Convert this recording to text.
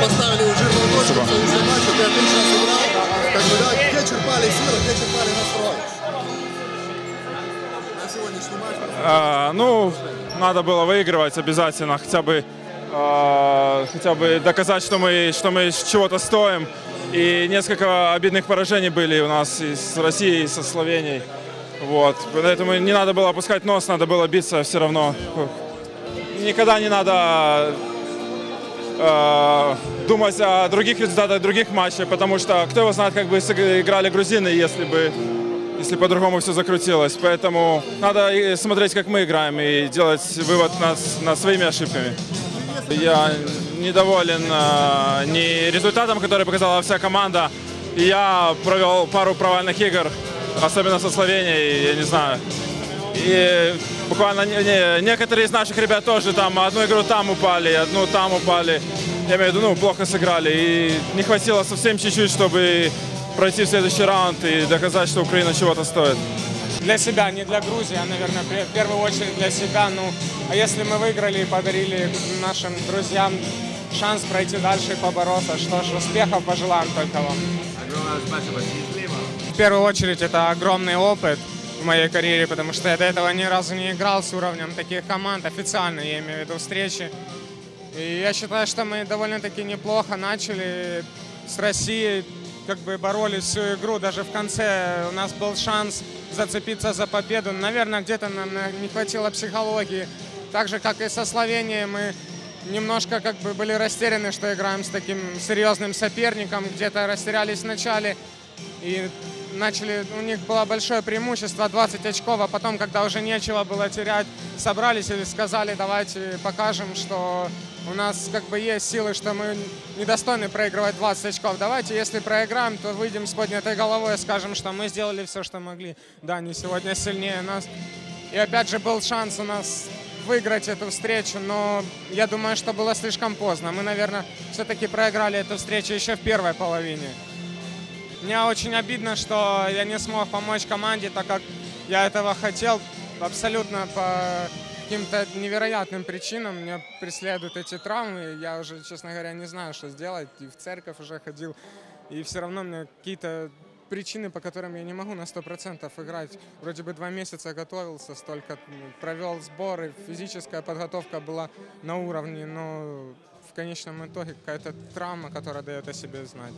поставили жирную точку в следующем матче, ты отлично сыграл. Как бы, да, где черпали силы, где черпали настрой? На сегодняшний матч. А, ну, надо было выигрывать обязательно, хотя бы, хотя бы доказать, что мы, что мы чего-то стоим. И несколько обидных поражений были у нас и с Россией, и со Словенией. Вот. Поэтому не надо было опускать нос, надо было биться все равно. Никогда не надо э, думать о других результатах других матчей, потому что кто его знает, как бы играли грузины, если бы если по-другому все закрутилось. Поэтому надо смотреть, как мы играем, и делать вывод над, над своими ошибками. Я недоволен э, не результатом, который показала вся команда. Я провел пару провальных игр, особенно со Словенией, я не знаю. И буквально не- не- некоторые из наших ребят тоже там одну игру там упали, одну там упали. Я имею в виду, ну, плохо сыграли. И не хватило совсем чуть-чуть, чтобы пройти в следующий раунд и доказать, что Украина чего-то стоит. Для себя, не для Грузии, а, наверное, в первую очередь для себя. Ну, а если мы выиграли и подарили нашим друзьям шанс пройти дальше и побороться, что ж, успехов пожелаем только вам. В первую очередь, это огромный опыт в моей карьере, потому что я до этого ни разу не играл с уровнем таких команд, официально я имею в виду встречи. И я считаю, что мы довольно-таки неплохо начали с Россией, как бы боролись всю игру, даже в конце у нас был шанс зацепиться за победу. Наверное, где-то нам на- не хватило психологии. Так же, как и со Словенией, мы немножко как бы были растеряны, что играем с таким серьезным соперником. Где-то растерялись в начале и начали, у них было большое преимущество, 20 очков, а потом, когда уже нечего было терять, собрались и сказали, давайте покажем, что у нас как бы есть силы, что мы недостойны проигрывать 20 очков. Давайте, если проиграем, то выйдем с поднятой головой и скажем, что мы сделали все, что могли. Да, они сегодня сильнее нас. И опять же был шанс у нас выиграть эту встречу, но я думаю, что было слишком поздно. Мы, наверное, все-таки проиграли эту встречу еще в первой половине. Мне очень обидно, что я не смог помочь команде, так как я этого хотел абсолютно по каким-то невероятным причинам. Меня преследуют эти травмы. Я уже, честно говоря, не знаю, что сделать. И в церковь уже ходил. И все равно мне какие-то причины, по которым я не могу на 100% играть. Вроде бы два месяца готовился, столько провел сборы, физическая подготовка была на уровне, но в конечном итоге какая-то травма, которая дает о себе знать.